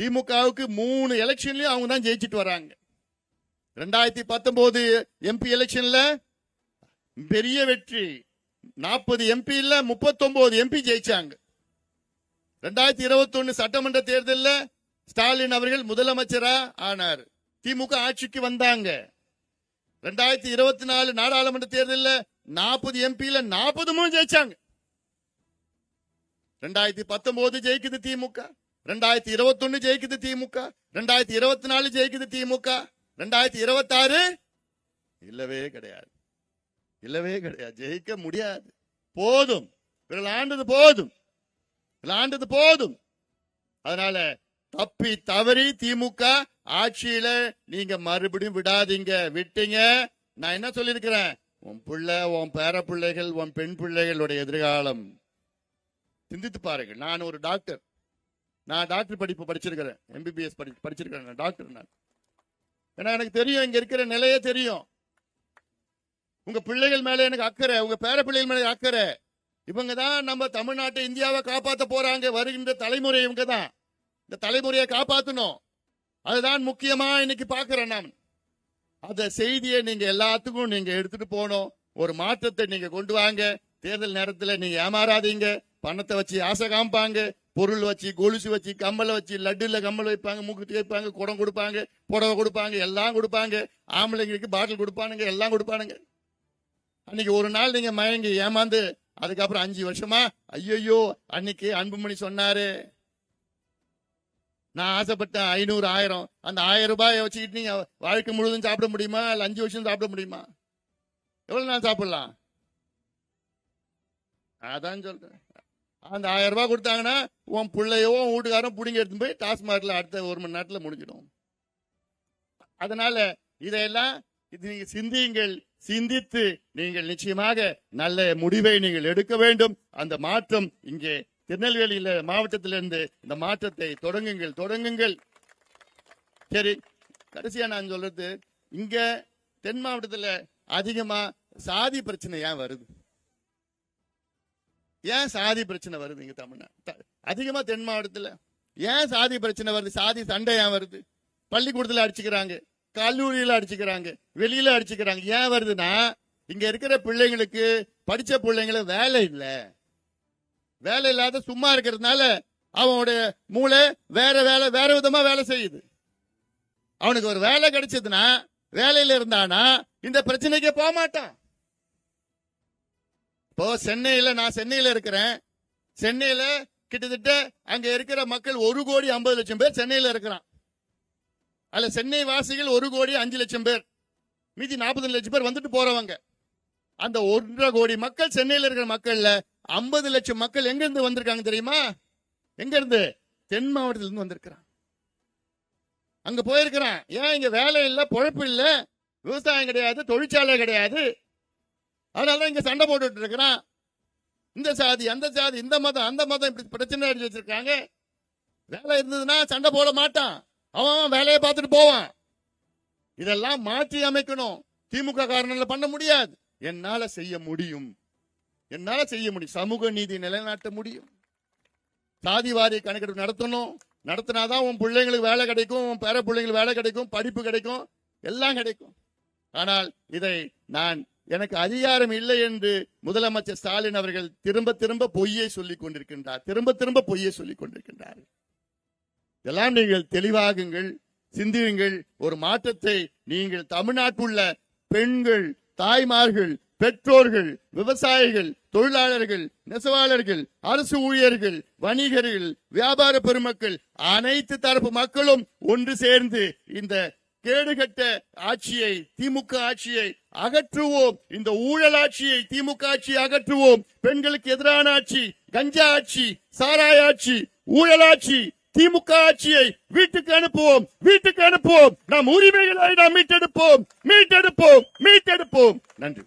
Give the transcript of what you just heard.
திமுகவுக்கு மூணு எலெக்ஷன்லயும் அவங்க தான் ஜெயிச்சிட்டு வராங்க. ரெண்டாயிரத்தி பத்தொன்பது எம்பி எலெக்ஷன்ல பெரிய வெற்றி. நாற்பது எம்பி இல்ல முப்பத்தொன்பது எம்பி ஜெயிச்சாங்க. ரெண்டாயிரத்தி இருபத்தி ஒன்னு சட்டமன்ற தேர்தலில் ஸ்டாலின் அவர்கள் முதலமைச்சரா ஆனார். திமுக ஆட்சிக்கு வந்தாங்க. ரெண்டாயிரத்தி இருபத்தி நாலு நாடாளுமன்ற தேர்தலில் நாற்பது எம்பியில நாற்பதுமும் ஜெயிச்சாங்க. ரெண்டாயிரத்தி பத்தொன்பது ஜெயிக்குது திமுக. ரெண்டாயிரத்தி இருபத்தொன்னு ஜெயிக்குது திமுக ரெண்டாயிரத்தி இருபத்தி நாலு ஜெயிக்குது திமுக ரெண்டாயிரத்தி இருபத்தாறு இல்லவே கிடையாது இல்லவே கிடையாது ஜெயிக்க முடியாது போதும் இவர்கள் ஆண்டது போதும் விளாண்டது ஆண்டது போதும் அதனால தப்பி தவறி திமுக ஆட்சியில நீங்க மறுபடியும் விடாதீங்க விட்டீங்க நான் என்ன சொல்லியிருக்கிறேன் உன் பிள்ளை உன் பேர பிள்ளைகள் உன் பெண் பிள்ளைகளுடைய எதிர்காலம் சிந்தித்து பாருங்கள் நான் ஒரு டாக்டர் நான் டாக்டர் படிப்பு படிச்சிருக்கிறேன். எம்பிபிஎஸ் படி படிச்சிருக்கிறேன் நான் டாக்டர் நான். ஏன்னா எனக்கு தெரியும் இங்க இருக்கிற நிலையே தெரியும். உங்க பிள்ளைகள் மேல எனக்கு அக்கறை உங்க பேர பிள்ளைகள் மேல அக்கறை. இவங்க தான் நம்ம தமிழ்நாட்டை இந்தியாவை காப்பாற்ற போறாங்க வருகின்ற தலைமுறை இவங்க தான். இந்த தலைமுறையை காப்பாத்தணும். அதுதான் முக்கியமா இன்னைக்கு பாக்குறேன் நான். அந்த செய்தியை நீங்க எல்லாத்துக்கும் நீங்க எடுத்துட்டு போகணும். ஒரு மாற்றத்தை நீங்க கொண்டு வாங்க. தேர்தல் நேரத்துல நீங்க ஏமாறாதீங்க. பணத்தை வச்சு ஆசை காமிப்பாங்க. பொருள் வச்சு கொலுசு வச்சு கம்மலை வச்சு லட்டுல கம்மல் வைப்பாங்க மூக்குத்தி வைப்பாங்க குடம் கொடுப்பாங்க புடவை கொடுப்பாங்க எல்லாம் கொடுப்பாங்க. ஆம்பளைங்களுக்கு பாட்டில் கொடுப்பானுங்க எல்லாம் கொடுப்பானுங்க. அன்னைக்கு ஒரு நாள் நீங்க மயங்கி ஏமாந்து அதுக்கப்புறம் அஞ்சு வருஷமா ஐயோ அன்னைக்கு அன்புமணி சொன்னாரு. நான் ஆசைப்பட்டேன் ஐநூறு ஆயிரம். அந்த ஆயிரம் ரூபாயை வச்சுக்கிட்டு நீங்க வாழ்க்கை முழுவதும் சாப்பிட முடியுமா? இல்ல அஞ்சு வருஷம் சாப்பிட முடியுமா? எவ்வளவு நான் சாப்பிடலாம்? அதான் சொல்றேன். அந்த ஆயிரம் ரூபாய் கொடுத்தாங்கன்னா உன் பிள்ளையோ உன் வீட்டுக்காரன் பிடிங்க எடுத்து போய் டாஸ்மார்க்ல அடுத்த ஒரு மணி நேரத்தில் முடிஞ்சிடும். அதனால இதையெல்லாம் இது நீங்க சிந்தியுங்கள் சிந்தித்து நீங்கள் நிச்சயமாக நல்ல முடிவை நீங்கள் எடுக்க வேண்டும். அந்த மாற்றம் இங்கே திருநெல்வேலியில மாவட்டத்திலிருந்து இந்த மாற்றத்தை தொடங்குங்கள் தொடங்குங்கள். சரி கடைசியா நான் சொல்றது இங்க தென் மாவட்டத்தில் அதிகமா சாதி பிரச்சனை ஏன் வருது? ஏன் சாதி பிரச்சனை வருது இங்க தமிழ்நாடு? அதிகமா தென் மாவட்டத்துல. ஏன் சாதி பிரச்சனை வருது? சாதி சண்டை ஏன் வருது? பள்ளிக்கூடத்துல அடிச்சுக்கிறாங்க கல்லூரியில அடிச்சுக்கிறாங்க வெளியில அடிச்சுக்கிறாங்க. ஏன் வருதுன்னா இங்க இருக்கிற பிள்ளைங்களுக்கு படிச்ச பிள்ளைங்களுக்கு வேலை இல்ல. வேலை இல்லாத சும்மா இருக்கிறதுனால அவனுடைய மூளை வேற வேலை வேற விதமா வேலை செய்யுது. அவனுக்கு ஒரு வேலை கிடைச்சதுன்னா வேலையில இருந்தானா இந்த பிரச்சனைக்கே போக மாட்டான் இப்போ சென்னையில நான் சென்னையில இருக்கிறேன். சென்னையில கிட்டத்தட்ட அங்க இருக்கிற மக்கள் ஒரு கோடி ஐம்பது லட்சம் பேர் சென்னையில இருக்கிறான். அதில் சென்னை வாசிகள் ஒரு கோடி அஞ்சு லட்சம் பேர். மீதி நாற்பது லட்சம் பேர் வந்துட்டு போறவங்க. அந்த ஒன்றரை கோடி மக்கள் சென்னையில இருக்கிற மக்கள்ல ஐம்பது லட்சம் மக்கள் எங்க இருந்து வந்திருக்காங்க தெரியுமா? எங்க இருந்து தென் மாவட்டத்திலேருந்து வந்திருக்கிறான். அங்க போயிருக்கிறான். ஏன் இங்க வேலை இல்லை பொழப்பு இல்லை? விவசாயம் கிடையாது தொழிற்சாலை கிடையாது. அதனாலதான் இங்க சண்டை போட்டுட்டு இருக்கிறான். இந்த சாதி அந்த சாதி இந்த மதம் அந்த மதம் இப்படி பிரச்சனை அடிச்சு வச்சிருக்காங்க. வேலை இருந்ததுன்னா சண்டை போட மாட்டான். அவன் அவன் வேலையை பார்த்துட்டு போவான். இதெல்லாம் மாற்றி அமைக்கணும். திமுக காரணங்கள பண்ண முடியாது. என்னால செய்ய முடியும். என்னால செய்ய முடியும். சமூக நீதி நிலைநாட்ட முடியும். சாதி வாரிய கணக்கெடுப்பு நடத்தணும். நடத்தினாதான் உன் பிள்ளைங்களுக்கு வேலை கிடைக்கும் உன் பேர பிள்ளைங்களுக்கு வேலை கிடைக்கும் படிப்பு கிடைக்கும் எல்லாம் கிடைக்கும். ஆனால் இதை நான் எனக்கு அதிகாரம் இல்லை என்று முதலமைச்சர் ஸ்டாலின் அவர்கள் திரும்ப திரும்ப பொய்யை சொல்லிக் கொண்டிருக்கின்றார். திரும்ப திரும்ப பொய்யை சொல்லிக் கொண்டிருக்கின்றார் இதெல்லாம் நீங்கள் தெளிவாகுங்கள் சிந்தியுங்கள். ஒரு மாற்றத்தை நீங்கள் தமிழ்நாட்டுள்ள பெண்கள் தாய்மார்கள் பெற்றோர்கள் விவசாயிகள் தொழிலாளர்கள் நெசவாளர்கள் அரசு ஊழியர்கள் வணிகர்கள் வியாபார பெருமக்கள் அனைத்து தரப்பு மக்களும் ஒன்று சேர்ந்து இந்த கேடுகட்ட ஆட்சியை திமுக ஆட்சியை அகற்றுவோம். இந்த ஊழல் ஆட்சியை திமுக ஆட்சியை அகற்றுவோம். பெண்களுக்கு எதிரான ஆட்சி கஞ்சா ஆட்சி சாராய ஆட்சி ஊழல் ஆட்சி திமுக ஆட்சியை வீட்டுக்கு அனுப்புவோம். வீட்டுக்கு அனுப்புவோம். நம் உரிமைகளை நாம் மீட்டெடுப்போம். மீட்டெடுப்போம். மீட்டெடுப்போம். நன்றி.